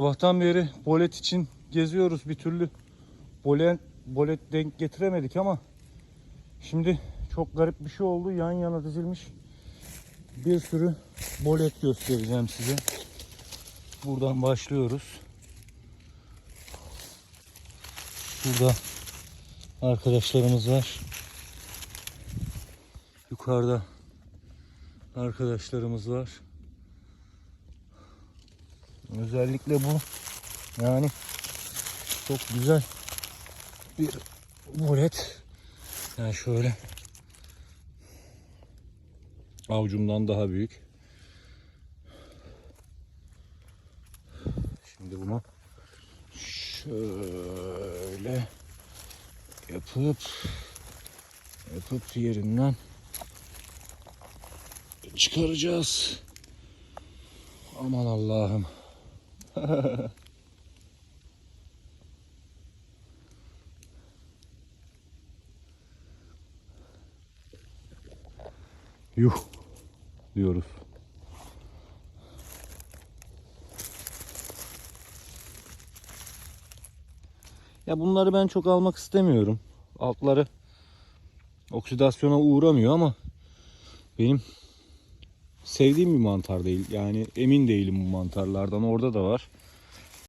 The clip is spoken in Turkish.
Sabahtan beri bolet için geziyoruz bir türlü. Bolet, bolet denk getiremedik ama şimdi çok garip bir şey oldu. Yan yana dizilmiş bir sürü bolet göstereceğim size. Buradan başlıyoruz. Burada arkadaşlarımız var. Yukarıda arkadaşlarımız var. Özellikle bu yani çok güzel bir volet. Yani şöyle avucumdan daha büyük. Şimdi bunu şöyle yapıp yapıp yerinden çıkaracağız. Aman Allah'ım. Yuh diyoruz. Ya bunları ben çok almak istemiyorum. Altları oksidasyona uğramıyor ama benim sevdiğim bir mantar değil. Yani emin değilim bu mantarlardan. Orada da var.